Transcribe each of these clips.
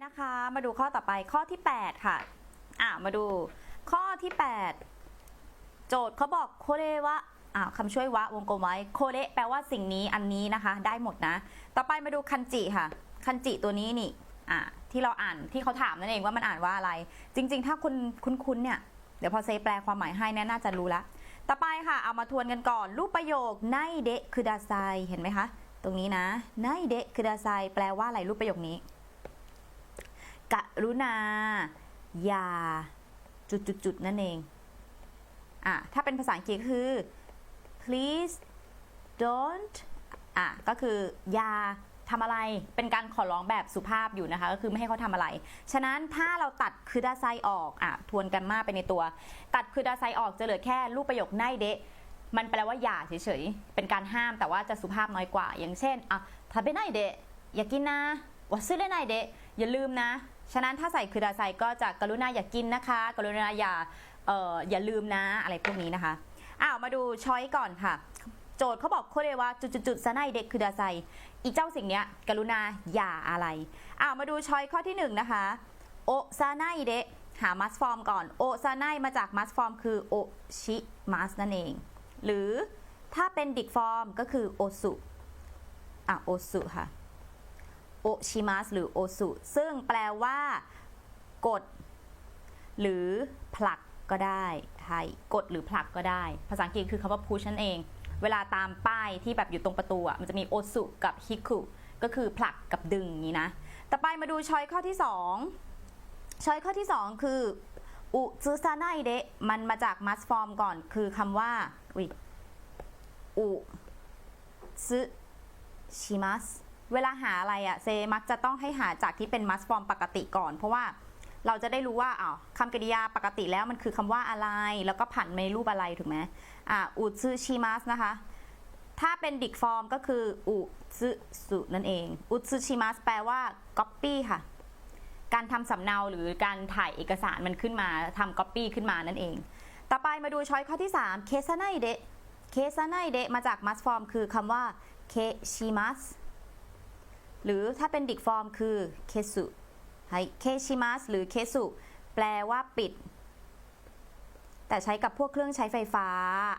นะคะมาดูข้อต่อไปข้อที่ 8 ค่ะ อ่ามาดูข้อที่ 8 โจทย์เขาบอกโคเรวะอ่าคำช่วยวะวงกลมไว้โคเรแปลว่าสิ่งนี้อันนี้นะคะ ได้หมดนะ ต่อไปมาดูคันจิค่ะ คันจิตัวนี้นี่อ่าที่เราอ่านที่เขาถามนั่นเองว่ามันอ่านว่าอะไร จริง ๆ ถ้าคุณคุ้นๆเนี่ยเดี๋ยวพอเซแปลความหมายให้เนี่ยน่าจะรู้ละ ต่อไปค่ะ เอามาทวนกันก่อนรูปประโยคไนเดะคือดาไซเห็นไหมคะ ตรงนี้นะไนเดะคือดาไซแปลว่าอะไรรูปประโยคนี้ รุณา อย่า จุดๆๆนั่นเอง อะ ถ้าเป็นภาษาอังกฤษคือ please don't อะ ก็คือ อย่าทำอะไร เป็นการขอร้องแบบสุภาพอยู่นะคะ ก็คือไม่ให้เขาทำอะไร ฉะนั้นถ้าเราตัดคือดาไซออก อะ ทวนกันมาไปในตัว ตัดคือดาไซออกจะเหลือแค่รูปประโยคไนเดะมันแปลว่าอย่าเฉยๆ เป็นการห้ามแต่ว่าจะสุภาพน้อยกว่า อย่างเช่น อะทาเบไนเดะ อย่ากินนะวาซึเรไนเดะ อย่าลืมนะ ฉะนั้นถ้าใส่คือดาไซก็จะกรุณาอย่ากินนะคะ กรุณาอย่าเอ่ออย่าลืมนะอะไรพวกนี้นะคะอ้าวมาดูช้อยก่อนค่ะ โจทย์เขาบอกโคเรว่าจุดๆๆซาไนเดะคือดาไซอีเจ้าสิ่งเนี้ยกรุณาอย่าอะไรอ้าวมาดูช้อยข้อที่หนึ่งนะคะโอซาไนเดะหามัสฟอร์มก่อนโอซาไนมาจากมัสฟอร์มคือโอชิมัสนั่นเอง หรือถ้าเป็นดิกฟอร์มก็คือโอสุอะโอสุค่ะ โอชิมัสหรือโอสุซึ่งแปลว่า กด หรือผลักก็ได้ใช่กดหรือผลักก็ได้ ภาษาอังกฤษคือคำว่า push นั่นเอง เวลาตามป้ายที่แบบอยู่ตรงประตูอะมันจะมีโอสุกับฮิคุก็คือผลักกับดึงนี้นะ ต่อไปมาดูช้อยข้อที่ 2 ช้อยข้อที่ 2 คืออุซึซาไนเดะมันมาจากมัสฟอร์มก่อนคือคำว่าอุอุซึชิมัส เวลาหาอะไรอะเซมักจะต้องให้หาจากที่เป็นมัสฟอร์มปกติก่อน เพราะว่าเราจะได้รู้ว่าอ้าวคำกริยาปกติแล้วมันคือคำว่าอะไร แล้วก็ผันในรูปอะไรถูกไหมอ่าอุซึชิมัสนะคะ ถ้าเป็นดิกฟอร์มก็คืออุซึสุนั่นเอง อุซึชิมัสแปลว่า copy ค่ะ การทำสำเนาหรือการถ่ายเอกสารมันขึ้นมาทำ copy ขึ้นมานั่นเอง ต่อไปมาดูช้อยข้อที่3เคซาไนเดะเคซาไนเดะมาจากมัสฟอร์มคือคำว่าเคชิมัส หรือถ้าเป็นดิกฟอร์มคือเคสุให้เคชิมัสหรือเคสุแปลว่าปิด แต่ใช้กับพวกเครื่องใช้ไฟฟ้า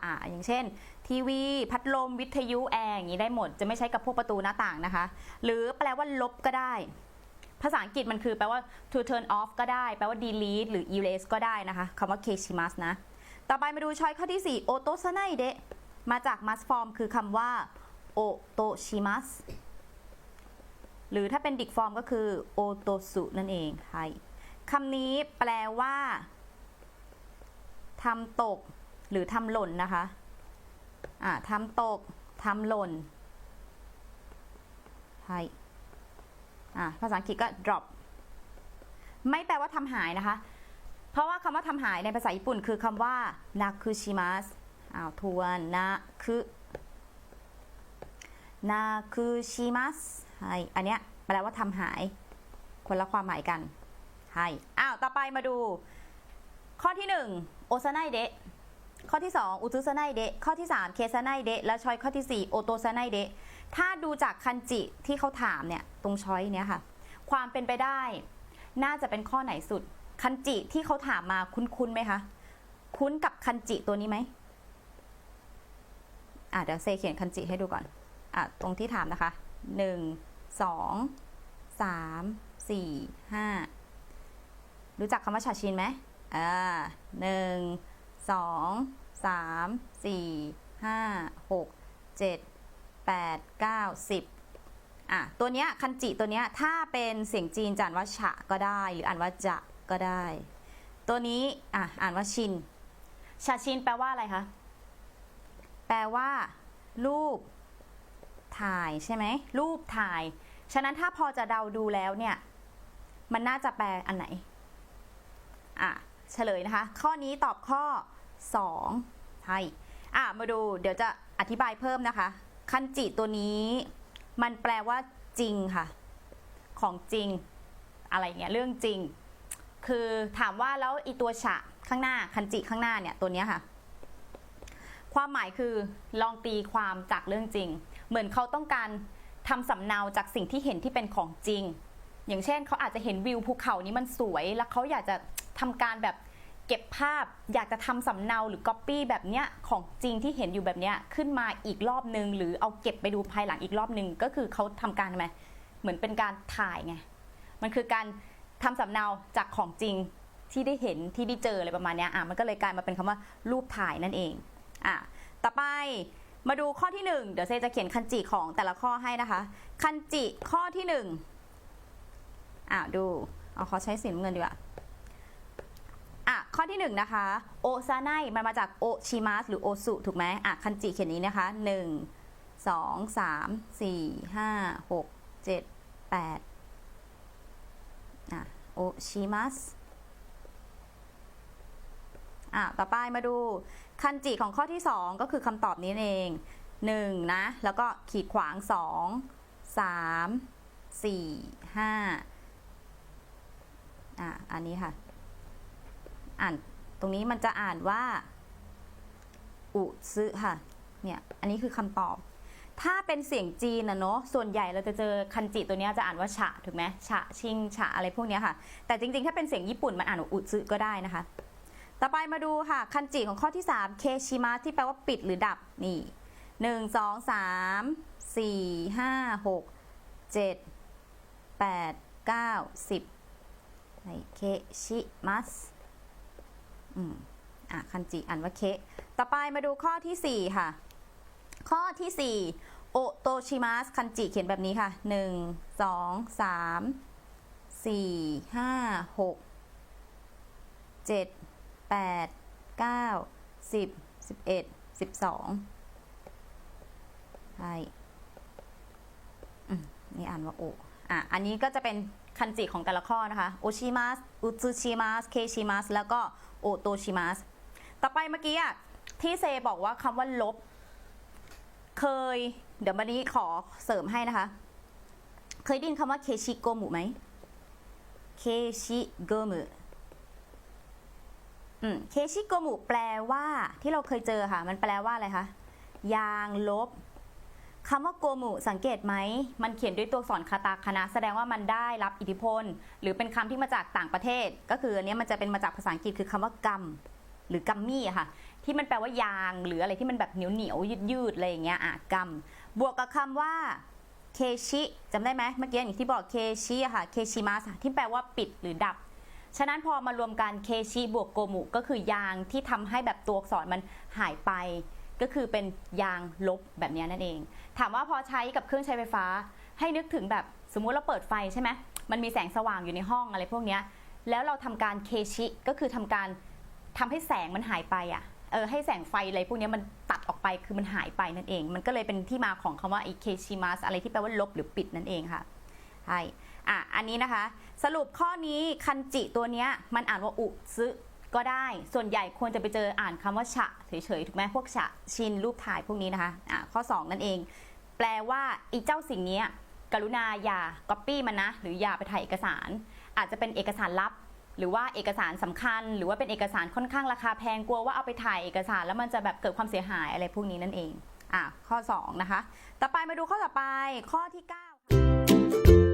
อ่าอย่างเช่น ทีวี พัดลม วิทยุแอร์อย่างนี้ได้หมด จะไม่ใช้กับพวกประตูหน้าต่างนะคะ หรือแปลว่าลบก็ได้ ภาษาอังกฤษมันคือแปลว่า to turn off ก็ได้ แปลว่า delete หรือ erase ก็ได้นะคะคำว่า keshimas นะ ต่อไปมาดูช้อยข้อที่ 4 โอโตซาไนเดะมาจาก mas form คือคำว่าโอโตชิมัส หรือถ้าเป็นดิกฟอร์มก็คือโอโตสุนั่นเองใช่คำนี้แปลว่าทำตก หรือทำหล่นนะคะอ่าทำตกทำหล่นใช่อ่าภาษาอังกฤษก็ drop ไม่แปลว่าทำหายนะคะ เพราะว่าคำว่าทำหายในภาษาญี่ปุ่นคือคำว่านาคุชิมัสอ้าวทวนนาคุนาคุชิมัส ใช่อันเนี้ยแปลว่าทำหาย คนละความหมายกันใช่อ้าวต่อไปมาดู ข้อที่1โอซาไนเดะข้อที่ 2 อุตุซาไนเดะข้อที่ 3 เคซาไนเดะและช้อยข้อที่ 4 โอโตซาไนเดะถ้าดูจากคันจิที่เขาถามเนี่ยตรงช้อยเนี้ยค่ะ ความเป็นไปได้ น่าจะเป็นข้อไหนสุด คันจิที่เขาถามมาคุ้นๆไหมคะคุ้นกับคันจิตัวนี้ไหมอะเดี๋ยวเซเขียนคันจิให้ดูก่อนอะตรงที่ถามนะคะหนึ่ง สองสามสี่ห้ารู้จักคำว่าชาชินไหมอ่าหนึ่งสองสามสี่ห้าหกเจ็ดแปดเก้าสิบอะตัวเนี้ยคันจิตัวเนี้ยถ้าเป็นเสียงจีนจะอ่านว่าฉะก็ได้ หรืออ่านว่าจะก็ได้ ตัวนี้อะอ่านว่าชินชาชินแปลว่าอะไรคะ แปลว่า รูปถ่ายใช่ไหม รูปถ่าย ฉะนั้นถ้าพอจะเดาดูแล้วเนี่ย มันน่าจะแปลอันไหน อะเฉลยนะคะ ข้อนี้ตอบข้อ2ใช่อะมาดู เดี๋ยวจะอธิบายเพิ่มนะคะ คันจิตัวนี้ มันแปลว่าจริงค่ะ ของจริง อะไรเงี้ยเรื่องจริง คือถามว่าแล้วอีตัวฉะข้างหน้าคันจิข้างหน้าเนี่ยตัวเนี้ยค่ะ ความหมายคือลองตีความจากเรื่องจริง เหมือนเขาต้องการ ทำสำเนาจากสิ่งที่เห็นที่เป็นของจริง อย่างเช่นเขาอาจจะเห็นวิวภูเขานี้มันสวย แล้วเขาอยากจะทำการแบบเก็บภาพ อยากจะทำสำเนาหรือก๊อปปี้แบบเนี้ยของจริงที่เห็นอยู่แบบเนี้ยขึ้นมาอีกรอบนึง หรือเอาเก็บไปดูภายหลังอีกรอบนึง ก็คือเขาทำการทำไมเหมือนเป็นการถ่ายไงมันคือการทำสำเนาจากของจริงที่ได้เห็นที่ได้เจออะไรประมาณเนี้ยอะมันก็เลยกลายมาเป็นคำว่ารูปถ่ายนั่นเองอะต่อไป มาดูข้อที่หนึ่งเดี๋ยวเซจะเขียนคันจิของแต่ละข้อให้นะคะ คันจิข้อที่หนึ่งอะดูเอาขอใช้สีน้ำเงินดีกว่าอะข้อที่หนึ่งนะคะโอซาไนมันมาจากโอชิมัสหรือโอสุถูกไหมอะคันจิเขียนนี้นะคะหนึ่งสองสามสี่ห้าหกเจ็ดแปดโอชิมัส อะต่อไปมาดูคันจิของข้อที่ 2 ก็คือคำตอบนี้เอง1นะแล้วก็ขีดขวาง 2 3 4 5อะอันนี้ค่ะ อ่านตรงนี้มันจะอ่านว่า อุซึค่ะ เนี่ย อันนี้คือคำตอบ ถ้าเป็นเสียงจีนนะเนาะส่วนใหญ่เราจะเจอคันจิตัวนี้จะอ่านว่าฉะถูกไหมฉะชิงฉะอะไรพวกนี้ค่ะ แต่จริงๆ ถ้าเป็นเสียงญี่ปุ่นมันอ่านว่าอุซึก็ได้นะคะ ต่อไปมาดูค่ะ คันจิของข้อที่3เคชิมะที่แปลว่าปิดหรือดับนี่1 2 3 4 5 6 7 8 9 10ในเคชิมัสอืมอะคันจิอ่านว่าเคต่อไปมาดูข้อทีสี่ 4 ค่ะ ข้อที่ 4 โอโตชิมัสคันจิเขียนแบบนี้ค่ะ 1 2 3 4 5 6 7 8 9 10 11 12ใช่อืมนี่อ่านว่าโออะ อันนี้ก็จะเป็นคันจิของแต่ละข้อนะคะ โอชิมัส อุตสึชิมัส เคชิมัส แล้วก็โอโตชิมัส ต่อไปเมื่อกี้อะ ที่เซบอกว่าคำว่าลบ เคย เดี๋ยววันนี้ขอเสริมให้นะคะ เคยได้ยินคำว่าเคชิโกมุไหม เคชิโกมุ เคชิโกมุแปลว่าที่เราเคยเจอค่ะ มันแปลว่าอะไรคะยางลบคำว่าโกมุสังเกตไหม มันเขียนด้วยตัวอักษรคาตาคณะแสดงว่ามันได้รับอิทธิพล หรือเป็นคำที่มาจากต่างประเทศ ก็คืออันนี้มันจะเป็นมาจากภาษาอังกฤษคือคำว่ากัมหรือกัมมี่ค่ะ ที่มันแปลว่ายางหรืออะไรที่มันแบบเหนียวเหนียวยืดยืดๆอะไรอย่างเงี้ยอะกัมบวกกับคำว่าเคชิจำได้ไหมเมื่อกี้อย่างที่บอกเคชิค่ะเคชิมัสที่แปลว่าปิดหรือดับ ฉะนั้นพอมารวมกันเคชิบวกโกมุก็คือยางที่ทำให้แบบตัวอักษรมันหายไป ก็คือเป็นยางลบแบบนี้นั่นเอง ถามว่าพอใช้กับเครื่องใช้ไฟฟ้า ให้นึกถึงแบบสมมุติเราเปิดไฟใช่ไหมมันมีแสงสว่างอยู่ในห้องอะไรพวกนี้แล้วเราทำการเคชิก็คือทำการทำให้แสงมันหายไปอะเออให้แสงไฟอะไรพวกนี้มันตัดออกไปคือมันหายไปนั่นเอง มันก็เลยเป็นที่มาของคำว่าไอเคชิมัสอะไรที่แปลว่าลบหรือปิดนั่นเองค่ะใช่ อะอันนี้นะคะ สรุปข้อนี้คันจิตัวเนี้ยมันอ่านว่าอุซึก็ได้ ส่วนใหญ่ควรจะไปเจออ่านคำว่าฉะเฉยๆถูกไหมพวกฉะชินรูปถ่ายพวกนี้นะคะอะข้อ 2 นั่นเอง แปลว่าอีเจ้าสิ่งนี้กรุณาอย่าก๊อปปี้มันนะ หรืออย่าไปถ่ายเอกสาร อาจจะเป็นเอกสารลับ หรือว่าเอกสารสำคัญ หรือว่าเป็นเอกสารค่อนข้างราคาแพงกลัวว่าเอาไปถ่ายเอกสาร แล้วมันจะแบบเกิดความเสียหายอะไรพวกนี้นั่นเองอะข้อ 2 นะคะ ต่อไปมาดูข้อต่อไปข้อที่ 9